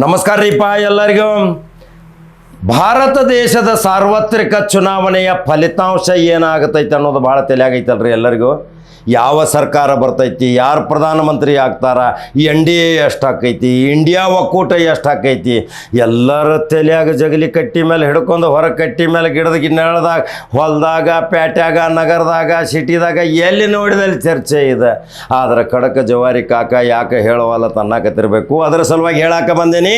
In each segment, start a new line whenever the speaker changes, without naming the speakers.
ನಮಸ್ಕಾರ ರೀಪ ಎಲ್ಲರಿಗೂ. ಭಾರತ ದೇಶದ ಸಾರ್ವತ್ರಿಕ ಚುನಾವಣೆಯ ಫಲಿತಾಂಶ ಏನಾಗತೈತೆ ಅನ್ನೋದು ಭಾಳ ತಲೆಯಾಗೈತಲ್ರಿ ಎಲ್ಲರಿಗೂ. ಯಾವ ಸರ್ಕಾರ ಬರ್ತೈತಿ, ಯಾರು ಪ್ರಧಾನಮಂತ್ರಿ ಆಗ್ತಾರ ಎನ್ ಡಿ ಎ ಎಷ್ಟು ಹಾಕೈತಿ ಇಂಡಿಯಾ ಒಕ್ಕೂಟ ಎಷ್ಟು ಹಾಕೈತಿ, ಎಲ್ಲರ ತಲೆಯಾಗ ಜಗಲಿ ಕಟ್ಟಿ ಮೇಲೆ ಹಿಡ್ಕೊಂಡು ಹೊರಗೆ ಕಟ್ಟಿ ಮೇಲೆ ಗಿಡದ ಗಿನ್ನೆಳ್ದಾಗ ಹೊಲದಾಗ, ಪ್ಯಾಟ್ಯಾಗ, ನಗರದಾಗ, ಸಿಟಿದಾಗ ಎಲ್ಲಿ ನೋಡಿದಲ್ಲಿ ಚರ್ಚೆ ಇದೆ. ಆದ್ರೆ ಖಡಕ ಜವಾರಿ ಕಾಕ ಯಾಕೆ ಹೇಳುವಲ್ಲ ತನ್ನಕತ್ತಿರಬೇಕು. ಅದರ ಸಲುವಾಗಿ ಹೇಳಾಕ ಬಂದೇನಿ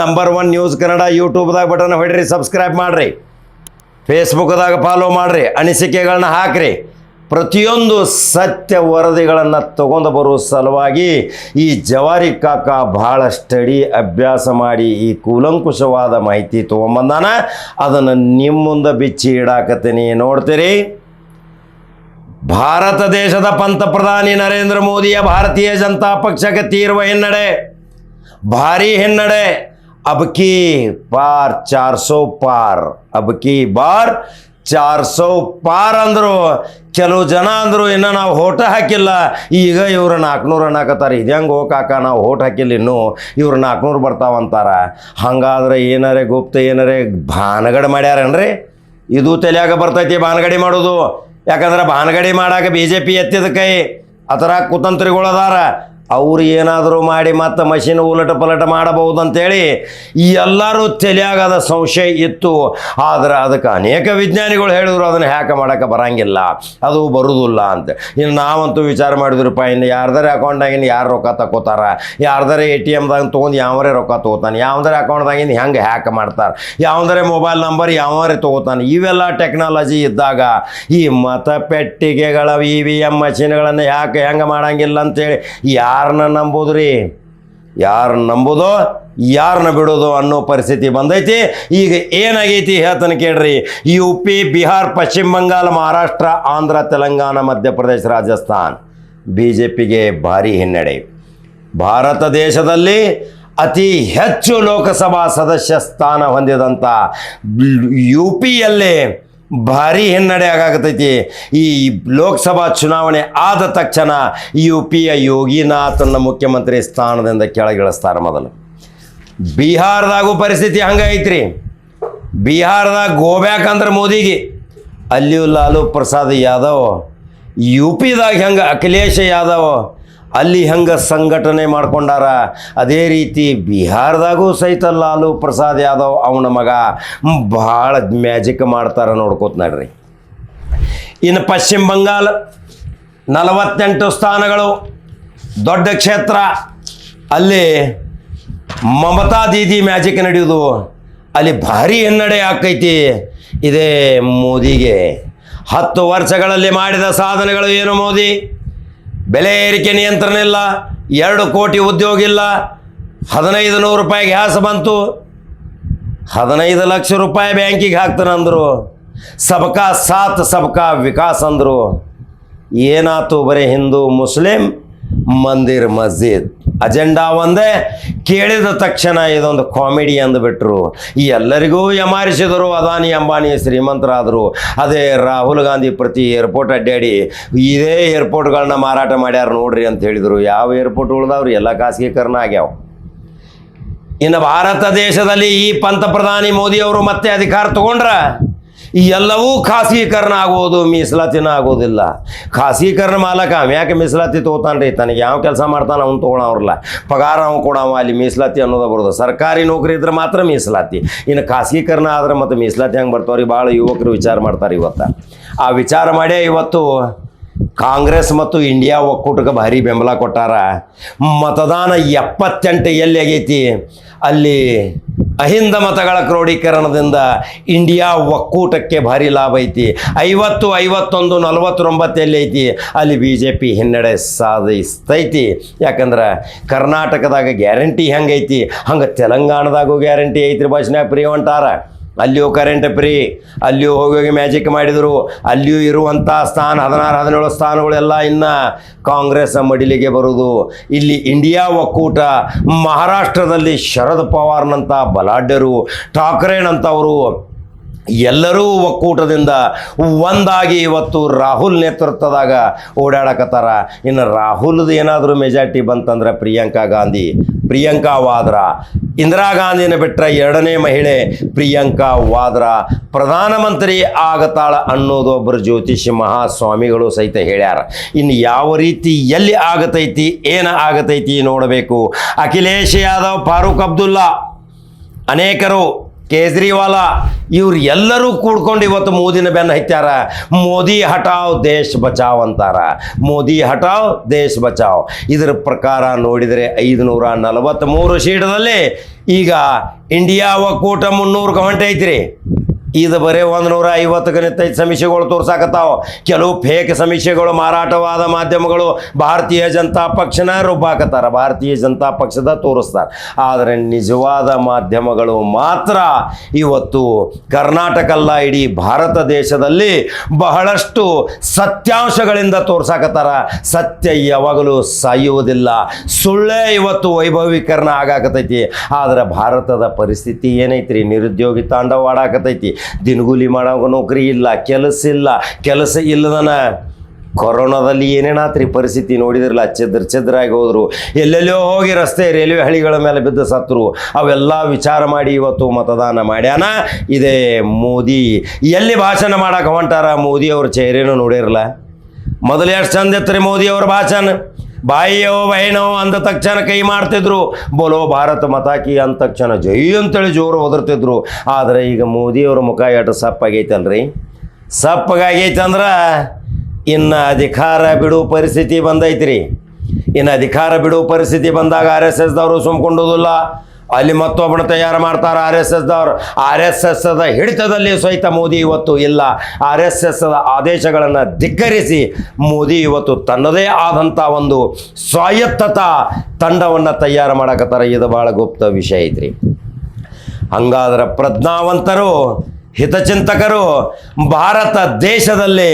ನಂಬರ್ ಒನ್ ನ್ಯೂಸ್ ಕನ್ನಡ ಯೂಟ್ಯೂಬ್ದಾಗ ಬಟನ್ ಹೊಡ್ರಿ ಸಬ್ಸ್ಕ್ರೈಬ್ ಮಾಡಿರಿ. ಫೇಸ್ಬುಕ್ದಾಗ ಫಾಲೋ ಮಾಡಿರಿ ಅನಿಸಿಕೆಗಳನ್ನ ಹಾಕ್ರಿ. ಪ್ರತಿಯೊಂದು ಸತ್ಯ ವರದಿಗಳನ್ನು ತಗೊಂಡು ಬರೋ ಸಲುವಾಗಿ ಈ ಜವಾರಿ ಕಾಕ ಭಾಳ ಸ್ಟಡಿ ಅಭ್ಯಾಸ ಮಾಡಿ ಈ ಕೂಲಂಕುಷವಾದ ಮಾಹಿತಿ ತೊಗೊಂಬಂದಾನ. ಅದನ್ನು ನಿಮ್ಮ ಮುಂದೆ ಬಿಚ್ಚಿ ಇಡಾಕತ್ತೀನಿ. ನೋಡ್ತೀರಿ. ಭಾರತ ದೇಶದ ಪಂತಪ್ರಧಾನಿ ನರೇಂದ್ರ ಮೋದಿಯ ಭಾರತೀಯ ಜನತಾ ಪಕ್ಷಕ್ಕೆ ತೀರುವ ಹಿನ್ನಡೆ. ಭಾರಿ ಹಿನ್ನಡೆ. ಅಬ್ಕಿ ಪಾರ್ ಚಾರ್ ಸೋ ಪಾರ್. ಅಬ್ಕಿ ಬಾರ್ ಚಾರ್ ಸೋ ಪಾರ್ ಅಂದರು ಕೆಲವು ಜನ ಅಂದರು ಇನ್ನು ನಾವು ಓಟ ಹಾಕಿಲ್ಲ. ಈಗ ಇವರು ನಾಲ್ಕುನೂರು ಅನ್ನಕತ್ತಾರೆ. ಇದು ಹೆಂಗೆ ಹೋಗಿ ಕಾಕ ನಾವು ಓಟ್ ಹಾಕಿಲ್ಲ ಇನ್ನೂ. ಇವ್ರು ನಾಲ್ಕುನೂರು ಬರ್ತಾವಂತಾರ ಹಂಗಾದ್ರೆ ಏನಾರೇ ಗುಪ್ತ ಏನಾರೇ ಭಾನಗಡೆ ಮಾಡ್ಯಾರನ್ರಿ? ಇದು ತಲೆಯಾಗ ಬರ್ತೈತಿ ಬಾನಗಡಿ ಮಾಡೋದು. ಯಾಕಂದ್ರೆ ಬಾನಗಡಿ ಮಾಡಾಕ ಬಿ ಜೆ ಪಿ ಎತ್ತಿದ ಕೈ. ಆ ಥರ ಕುತಂತ್ರಿಗಳದಾರ ಅವ್ರು ಏನಾದರೂ ಮಾಡಿ ಮತ್ತೆ ಮಷಿನ್ ಉಲಟ ಪಲಟ ಮಾಡಬಹುದು ಅಂತೇಳಿ ಎಲ್ಲರೂ ತಲೆಯಾಗದ ಸಂಶಯ ಇತ್ತು. ಆದರೆ ಅದಕ್ಕೆ ಅನೇಕ ವಿಜ್ಞಾನಿಗಳು ಹೇಳಿದ್ರು, ಅದನ್ನು ಹ್ಯಾಕೆ ಮಾಡೋಕ್ಕೆ ಬರಂಗಿಲ್ಲ, ಅದು ಬರುವುದಿಲ್ಲ ಅಂತ. ಇನ್ನು ನಾವಂತೂ ವಿಚಾರ ಮಾಡಿದ್ರಪ್ಪ, ಇನ್ನು ಯಾರ್ದಾರೆ ಅಕೌಂಟ್ದಾಗಿನ ಯಾರು ರೊಕ್ಕ ತಗೋತಾರ ಯಾರ್ದಾರೆ ಎ ಟಿ ಎಮ್ದಾಗ ತೊಗೊಂಡು ಯಾವರೇ ರೊಕ್ಕ ತೊಗೋತಾನೆ? ಯಾವ್ದಾರೆ ಅಕೌಂಟ್ದಾಗಿನ ಹೆಂಗೆ ಹ್ಯಾಕ್ ಮಾಡ್ತಾರೆ? ಯಾವ್ದಾರೆ ಮೊಬೈಲ್ ನಂಬರ್ ಯಾವರೇ ತೊಗೋತಾನೆ? ಇವೆಲ್ಲ ಟೆಕ್ನಾಲಜಿ ಇದ್ದಾಗ ಈ ಮತಪೆಟ್ಟಿಗೆಗಳ ಇ ವಿ ಎಂ ಮಷಿನ್ಗಳನ್ನು ಯಾಕೆ ಹೆಂಗೆ ಮಾಡಂಗಿಲ್ಲ ಅಂತೇಳಿ ಯಾರನ್ನ ನಂಬೋದ್ರಿ ಯಾರನ್ನ ನಂಬೋದೋ ಯಾರನ್ನ ಬಿಡೋದು ಅನ್ನೋ ಪರಿಸ್ಥಿತಿ ಬಂದೈತಿ. ಈಗ ಏನಾಗೈತಿ ಹೇಳ್ತಾನೆ ಕೇಳ್ರಿ. U P Bihar Paschim Bangal Maharashtra Andhra Telangana Madhya Pradesh Rajasthan B J ಪಿಗೆ ಭಾರಿ ಹಿನ್ನಡೆ. ಭಾರತ ದೇಶದಲ್ಲಿ ಅತಿ ಹೆಚ್ಚು ಲೋಕಸಭಾ ಸದಸ್ಯ ಸ್ಥಾನ ಹೊಂದಿದಂಥ ಯು ಪಿಯಲ್ಲೇ ಭಾರಿ ಹಿನ್ನಡೆ ಆಗಾಕತೈತಿ ಈ ಲೋಕಸಭಾ ಚುನಾವಣೆ ಆದ ತಕ್ಷಣ ಯು ಪಿ ಯ ಯೋಗಿನಾಥನ್ನ ಮುಖ್ಯಮಂತ್ರಿ ಸ್ಥಾನದಿಂದ ಕೆಳಗಿಳಿಸ್ತಾರೆ ಮೊದಲು. ಬಿಹಾರದಾಗೂ ಪರಿಸ್ಥಿತಿ ಹಂಗೈತ್ರಿ ಬಿಹಾರದಾಗ ಗೋಬ್ಯಾಕಂದ್ರೆ ಮೋದಿಗೆ. ಅಲ್ಲಿಯೂ ಲಾಲು ಪ್ರಸಾದ್ ಯಾದವ್ ಯು ಪಿದಾಗ ಹೆಂಗೆ ಅಖಿಲೇಶ್ ಯಾದವ್ ಅಲ್ಲಿ ಹೆಂಗೆ ಸಂಘಟನೆ ಮಾಡ್ಕೊಂಡಾರ? ಅದೇ ರೀತಿ ಬಿಹಾರದಾಗೂ ಸಹಿತ ಲಾಲು ಪ್ರಸಾದ್ ಯಾದವ್ ಅವನ ಮಗ. ಭಾಳ ಮ್ಯಾಜಿಕ್ ಮಾಡ್ತಾರ ನೋಡ್ಕೋತ ನಡ್ರಿ ಇನ್ನು ಪಶ್ಚಿಮ ಬಂಗಾಳ ನಲವತ್ತೆಂಟು ಸ್ಥಾನಗಳು. ದೊಡ್ಡ ಕ್ಷೇತ್ರ. ಅಲ್ಲಿ ಮಮತಾ ದೀದಿ ಮ್ಯಾಜಿಕ್ ನಡೆಯೋದು. ಅಲ್ಲಿ ಭಾರಿ ಹಿನ್ನಡೆ ಆಕೈತಿ. ಇದೇ ಮೋದಿಗೆ. ಹತ್ತು ವರ್ಷಗಳಲ್ಲಿ ಮಾಡಿದ ಸಾಧನೆಗಳು ಏನು ಮೋದಿ? ಬೆಲೆ ಏರಿಕೆ ನಿಯಂತ್ರಣ ಇಲ್ಲ, ಎರಡು ಕೋಟಿ ಉದ್ಯೋಗ ಇಲ್ಲ, ಹದಿನೈದು ನೂರು ರೂಪಾಯಿ ಗ್ಯಾಸ್ ಬಂತು, ಹದಿನೈದು ಲಕ್ಷ ರೂಪಾಯಿ ಬ್ಯಾಂಕಿಗೆ ಹಾಕ್ತಾನೆ ಅಂದರು. ಸಬಕಾ ಸಾತ್ ಸಬಕಾ ವಿಕಾಸ್ ಅಂದರು. ಏನಾತು ಬರೀ ಹಿಂದೂ, ಮುಸ್ಲಿಂ, ಮಂದಿರ್ ಮಸ್ಜಿದ್? ಅಜೆಂಡಾ ಒಂದೇ. ಕೇಳಿದ ತಕ್ಷಣ ಇದೊಂದು ಕಾಮಿಡಿ ಅಂದುಬಿಟ್ರು. ಈ ಎಲ್ಲರಿಗೂ ಯಮಾರಿಸಿದರು ಅದಾನಿ ಅಂಬಾನಿ ಶ್ರೀಮಂತರಾದರು. ಅದೇ ರಾಹುಲ್ ಗಾಂಧಿ ಪ್ರತಿ ಏರ್ಪೋರ್ಟ್ ಅಡ್ಡಾಡಿ, ಇದೇ ಏರ್ಪೋರ್ಟ್ಗಳನ್ನ ಮಾರಾಟ ಮಾಡ್ಯಾರ ನೋಡ್ರಿ ಅಂತ ಹೇಳಿದರು. ಯಾವ ಏರ್ಪೋರ್ಟ್ ಉಳ್ದಾವ್ರಿ? ಎಲ್ಲ ಖಾಸಗೀಕರಣ ಆಗ್ಯಾವ. ಇನ್ನು ಭಾರತ ದೇಶದಲ್ಲಿ ಈ ಪಂತಪ್ರಧಾನಿ ಮೋದಿಯವರು ಮತ್ತೆ ಅಧಿಕಾರ ತಗೊಂಡ್ರ? ಈ ಎಲ್ಲವೂ ಖಾಸಗೀಕರಣ ಆಗೋದು ಮೀಸಲಾತಿನ ಆಗೋದಿಲ್ಲ ಖಾಸಗೀಕರಣ ಮಾಲಕ ಅವ. ಯಾಕೆ ಮೀಸಲಾತಿ ತೊಗೋತಾನ್ರಿ? ತನಗೆ ಯಾವ ಕೆಲಸ ಮಾಡ್ತಾನೆ ಅವ್ನು ತೊಗೊಳವ್ರಲ್ಲ ಪಗಾರ ಅವ್ನು ಕೊಡವ ಅಲ್ಲಿ ಮೀಸಲಾತಿ ಅನ್ನೋದು ಬರೋದು. ಸರ್ಕಾರಿ ನೌಕರಿ ಇದ್ರೆ ಮಾತ್ರ ಮೀಸಲಾತಿ. ಇನ್ನು ಖಾಸಗೀಕರಣ ಆದ್ರೆ ಮತ್ತು ಮೀಸಲಾತಿ ಹೆಂಗೆ ಬರ್ತಾವ್ರಿ? ಭಾಳ ಯುವಕರು ವಿಚಾರ ಮಾಡ್ತಾರೆ ಇವತ್ತು. ಆ ವಿಚಾರ ಮಾಡೇ ಇವತ್ತು? ಕಾಂಗ್ರೆಸ್ ಮತ್ತು ಇಂಡಿಯಾ ಒಕ್ಕೂಟಕ್ಕೆ ಭಾರಿ ಬೆಂಬಲ ಕೊಟ್ಟಾರ. ಮತದಾನ ಎಪ್ಪತ್ತೆಂಟು ಎಲ್ಲಿ ಆಗೈತಿ? ಅಲ್ಲಿ ಅಹಿಂದ ಮತಗಳ ಕ್ರೋಢೀಕರಣದಿಂದ ಇಂಡಿಯಾ ಒಕ್ಕೂಟಕ್ಕೆ ಭಾರಿ ಲಾಭ ಐತಿ. ಐವತ್ತು, ಐವತ್ತೊಂದು, ನಲವತ್ತೊಂಬತ್ತು ಎಲ್ಲಿ ಐತಿ? ಅಲ್ಲಿ ಬಿ ಜೆ ಪಿ ಹಿನ್ನಡೆ ಸಾಧಿಸ್ತೈತಿ. ಯಾಕಂದ್ರೆ ಕರ್ನಾಟಕದಾಗ ಗ್ಯಾರಂಟಿ ಹೆಂಗೈತಿ? ಹಂಗೆ ತೆಲಂಗಾಣದಾಗೂ ಗ್ಯಾರಂಟಿ ಐತ್ರಿ ಭಾಷಣ ಪ್ರಿಯ ಹೊಂಟಾರ ಅಲ್ಲಿಯೂ ಕರೆಂಟ್ ಫ್ರೀ ಅಲ್ಲಿಯೂ ಹೋಗಿ ಹೋಗಿ ಮ್ಯಾಜಿಕ್ ಮಾಡಿದರು, ಅಲ್ಲಿಯೂ ಇರುವಂಥ ಸ್ಥಾನ, ಹದಿನಾರು, ಹದಿನೇಳು ಸ್ಥಾನಗಳೆಲ್ಲ ಇನ್ನು ಕಾಂಗ್ರೆಸ್ ಮಡಿಲಿಗೆ ಬರುವುದು ಇಲ್ಲಿ ಇಂಡಿಯಾ ಒಕ್ಕೂಟ, ಮಹಾರಾಷ್ಟ್ರದಲ್ಲಿ ಶರದ್ ಪವಾರ್ನಂಥ ಬಲಾಢ್ಯರು ಠಾಕ್ರೇನಂಥವರು ಎಲ್ಲರೂ ಒಕ್ಕೂಟದಿಂದ ಒಂದಾಗಿ ಇವತ್ತು ರಾಹುಲ್ ನೇತೃತ್ವದಾಗ ಓಡಾಡಕತ್ತಾರ. ಇನ್ನು ರಾಹುಲ್ದು ಏನಾದರೂ ಮೆಜಾರಿಟಿ ಬಂತಂದ್ರೆ ಪ್ರಿಯಾಂಕಾ ಗಾಂಧಿ, ಪ್ರಿಯಾಂಕಾ ವಾದ್ರಾ. ಇಂದಿರಾ ಗಾಂಧಿನ ಬಿಟ್ಟರೆ ಎರಡನೇ ಮಹಿಳೆ ಪ್ರಿಯಾಂಕಾ ವಾದ್ರಾ. ಪ್ರಧಾನಮಂತ್ರಿ ಆಗತಾಳ ಅನ್ನೋದು ಒಬ್ಬರು ಜ್ಯೋತಿಷಿ ಮಹಾಸ್ವಾಮಿಗಳು ಸಹಿತ ಹೇಳ್ಯಾರ. ಇನ್ನು ಯಾವ ರೀತಿ ಎಲ್ಲಿ ಆಗತೈತಿ, ಏನು ಆಗತೈತಿ ನೋಡಬೇಕು. ಅಖಿಲೇಶ್ ಯಾದವ್, ಫಾರೂಕ್ ಅಬ್ದುಲ್ಲಾ, ಅನೇಕರು ಕೇಜ್ರಿವಾಲ, ಇವ್ರು ಎಲ್ಲರೂ ಕೂಡ್ಕೊಂಡು ಇವತ್ತು ಮೋದಿನ ಬೆನ್ನ ಹತ್ಯಾರ. ಮೋದಿ ಹಟಾವ್ ದೇಶ್ ಬಚಾವ್ ಅಂತಾರ. ಮೋದಿ ಹಟಾವ್ ದೇಶ್ ಬಚಾವ್. ಇದರ ಪ್ರಕಾರ ನೋಡಿದರೆ ಐದುನೂರ ನಲವತ್ತ್ಮೂರು ಶೀಟದಲ್ಲಿ ಈಗ ಇಂಡಿಯಾ ಒಕ್ಕೂಟ ಮುನ್ನೂರು ಗಂಟೆ ಐತ್ರಿ. ಇದು ಬರೀ ಒಂದು ನೂರ ಐವತ್ತು ಗಣಿತ ಸಮೀಕ್ಷೆಗಳು ತೋರ್ಸಾಕತ್ತಾವ. ಕೆಲವು ಫೇಕ್ ಸಮೀಕ್ಷೆಗಳು, ಮಾರಾಟವಾದ ಮಾಧ್ಯಮಗಳು ಭಾರತೀಯ ಜನತಾ ಪಕ್ಷನ ರುಬ್ಬಾಕತ್ತಾರ. ಭಾರತೀಯ ಜನತಾ ಪಕ್ಷದ ತೋರಿಸ್ತಾರೆ. ಆದರೆ ನಿಜವಾದ ಮಾಧ್ಯಮಗಳು ಮಾತ್ರ ಇವತ್ತು ಕರ್ನಾಟಕ ಅಲ್ಲ, ಇಡೀ ಭಾರತ ದೇಶದಲ್ಲಿ ಬಹಳಷ್ಟು ಸತ್ಯಾಂಶಗಳಿಂದ ತೋರ್ಸಾಕತ್ತಾರ. ಸತ್ಯ ಯಾವಾಗಲೂ ಸಾಯುವುದಿಲ್ಲ. ಸುಳ್ಳೇ ಇವತ್ತು ವೈಭವೀಕರಣ ಆಗಾಕತೈತಿ ಆದರೆ ಭಾರತದ ಪರಿಸ್ಥಿತಿ ಏನೈತ್ರಿ? ನಿರುದ್ಯೋಗಿ ತಾಂಡವಾಡಾಕತೈತಿ ದಿನಗೂಲಿ ಮಾಡೋ ನೌಕರಿ ಇಲ್ಲ, ಕೆಲಸ ಇಲ್ಲ, ಕೆಲಸ ಇಲ್ಲದನ ಕೊರೋನಾದಲ್ಲಿ ಏನೇನಾತ್ರಿ ಪರಿಸ್ಥಿತಿ ನೋಡಿದ್ರಲ್ಲ ಚದ್ರ ಚದ್ರಾಗಿ ಹೋದರು. ಎಲ್ಲೆಲ್ಲೋ ಹೋಗಿ ರಸ್ತೆ, ರೈಲ್ವೆ ಹಳಿಗಳ ಮೇಲೆ ಬಿದ್ದು ಸತ್ರು, ಅವೆಲ್ಲ ವಿಚಾರ ಮಾಡಿ ಇವತ್ತು ಮತದಾನ ಮಾಡ್ಯಾನ. ಇದೇ ಮೋದಿ. ಎಲ್ಲಿ ಭಾಷಣ ಮಾಡಕ್ಕೆ ಹೊಂಟಾರ ಮೋದಿ ಅವ್ರ ಚೇರೇನು ನೋಡಿರಲ್ಲ ಮೊದಲು ಎಷ್ಟು ಚಂದ ಇತ್ತು ಮೋದಿ ಅವ್ರ ಭಾಷಣ? ಬಾಯಿಯೋ ಬೈನೋ ಅಂದ ತಕ್ಷಣ ಕೈ ಮಾಡ್ತಿದ್ರು. ಬೋಲೋ ಭಾರತ ಮತಾಕಿ ಅಂದ ತಕ್ಷಣ ಜೈ ಅಂತೇಳಿ ಜೋರು ಒದರ್ತಿದ್ರು ಆದರೆ ಈಗ ಮೋದಿಯವ್ರ ಮುಖ ಎಷ್ಟು ಸಪ್ಪಾಗೈತಲ್ರಿ? ಸಪ್ಪಗಾಗೈತೆ ಅಂದ್ರೆ ಇನ್ನು ಅಧಿಕಾರ ಬಿಡೋ ಪರಿಸ್ಥಿತಿ ಬಂದೈತ್ರಿ. ಇನ್ನು ಅಧಿಕಾರ ಬಿಡೋ ಪರಿಸ್ಥಿತಿ ಬಂದಾಗ ಆರ್ ಎಸ್ ಎಸ್ದವರು ಸುಮ್ಕೊಂಡೋದಿಲ್ಲ. ಅಲ್ಲಿ ಮತ್ತೊಬ್ಬನ ತಯಾರು ಮಾಡ್ತಾರೆ ಆರ್ ಎಸ್ ಎಸ್ದವ್ರು. ಆರ್ ಎಸ್ ಎಸ್ ದ ಹಿಡಿತದಲ್ಲಿ ಸಹಿತ ಮೋದಿ ಇವತ್ತು ಇಲ್ಲ. ಆರ್ ಎಸ್ ಎಸ್ ಆದೇಶಗಳನ್ನು ಧಿಕ್ಕರಿಸಿ ಮೋದಿ ಇವತ್ತು ತನ್ನದೇ ಆದಂಥ ಒಂದು ಸ್ವಾಯತ್ತತಾ ತಂಡವನ್ನು ತಯಾರು ಮಾಡಕತ್ತಾರ. ಇದು ಭಾಳ ಗುಪ್ತ ವಿಷಯ ಐತ್ರಿ. ಹಂಗಾದ್ರೆ ಪ್ರಜ್ಞಾವಂತರು ಹಿತಚಿಂತಕರು, ಭಾರತ ದೇಶದಲ್ಲಿ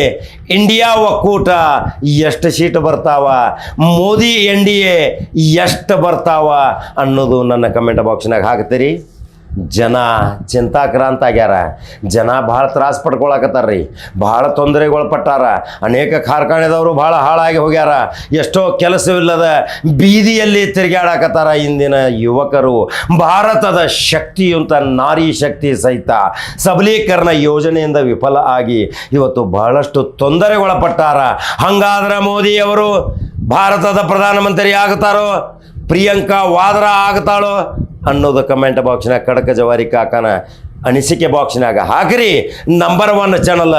ಇಂಡಿಯಾ ಒಕ್ಕೂಟ ಎಷ್ಟು ಸೀಟ್ ಬರ್ತಾವ? ಮೋದಿ ಎನ್ ಡಿ ಎ ಎಷ್ಟು ಬರ್ತಾವ ಅನ್ನೋದು ನನ್ನ ಕಮೆಂಟ್ ಬಾಕ್ಸ್ನಾಗ ಹಾಕ್ತೀರಿ. ಜನ ಚಿಂತಾಕ್ರಾಂತ ಆಗ್ಯಾರ. ಜನ ಭಾಳ ತ್ರಾಸ ಪಡ್ಕೊಳಕತ್ತಾರ ರೀ ಭಾಳ ತೊಂದರೆಗಳು ಪಟ್ಟಾರ. ಅನೇಕ ಕಾರ್ಖಾನೆದವರು ಭಾಳ ಹಾಳಾಗಿ ಹೋಗ್ಯಾರ. ಎಷ್ಟೋ ಕೆಲಸವಿಲ್ಲದ ಬೀದಿಯಲ್ಲಿ ತಿರುಗಾಡಕತ್ತಾರ ಇಂದಿನ ಯುವಕರು. ಭಾರತದ ಶಕ್ತಿಯುಂತ ನಾರಿ ಶಕ್ತಿ ಸಹಿತ ಸಬಲೀಕರಣ ಯೋಜನೆಯಿಂದ ವಿಫಲ ಆಗಿ ಇವತ್ತು ಬಹಳಷ್ಟು ತೊಂದರೆಗೊಳಪಟ್ಟಾರ ಹಂಗಾದ್ರೆ ಮೋದಿಯವರು ಭಾರತದ ಪ್ರಧಾನಮಂತ್ರಿ ಆಗ್ತಾರೋ? ಪ್ರಿಯಾಂಕಾ ವಾದ್ರ ಆಗ್ತಾಳೋ ಅನ್ನೋದು ಕಮೆಂಟ್ ಬಾಕ್ಸ್ನಾಗ ಕಡಕ ಜವಾರಿ ಕಾಕನ ಅನಿಸಿಕೆ ಬಾಕ್ಸ್ನಾಗ ಹಾಕ್ರಿ. ನಂಬರ್ ಒನ್ ಚಾನಲ್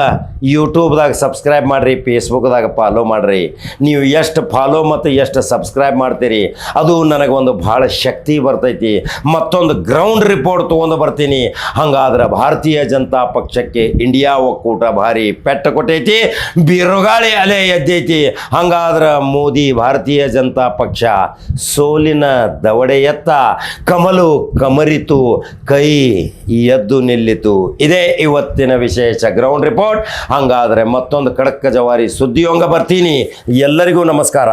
ಯೂಟ್ಯೂಬ್ದಾಗ ಸಬ್ಸ್ಕ್ರೈಬ್ ಮಾಡಿರಿ ಫೇಸ್ಬುಕ್ದಾಗ ಫಾಲೋ ಮಾಡಿರಿ. ನೀವು ಎಷ್ಟು ಫಾಲೋ ಮತ್ತು ಎಷ್ಟು ಸಬ್ಸ್ಕ್ರೈಬ್ ಮಾಡ್ತೀರಿ, ಅದು ನನಗೆ ಒಂದು ಭಾಳ ಶಕ್ತಿ ಬರ್ತೈತಿ. ಮತ್ತೊಂದು ಗ್ರೌಂಡ್ ರಿಪೋರ್ಟ್ ತೊಗೊಂಡು ಬರ್ತೀನಿ. ಹಂಗಾದ್ರೆ ಭಾರತೀಯ ಜನತಾ ಪಕ್ಷಕ್ಕೆ ಇಂಡಿಯಾ ಒಕ್ಕೂಟ ಭಾರಿ ಪೆಟ್ಟು ಕೊಟ್ಟೈತಿ. ಬಿರುಗಾಳಿ ಅಲೆ ಎದ್ದೈತಿ. ಹಂಗಾದ್ರೆ ಮೋದಿ ಭಾರತೀಯ ಜನತಾ ಪಕ್ಷ ಸೋಲಿನ ದವಡೆಯತ್ತ ಕಮಲು ಕಮರಿತು ಕೈ ಎದ್ದು ನಿಲ್ಲಿತು. ಇದೇ ಇವತ್ತಿನ ವಿಶೇಷ ಗ್ರೌಂಡ್ ರಿಪೋರ್ಟ್ ಹಂಗಾದ್ರೆ ಮತ್ತೊಂದು ಖಡಕ್ ಜವಾರಿ ಸುದ್ದಿಯೊಂಗ ಬರ್ತೀನಿ. ಎಲ್ಲರಿಗೂ ನಮಸ್ಕಾರ.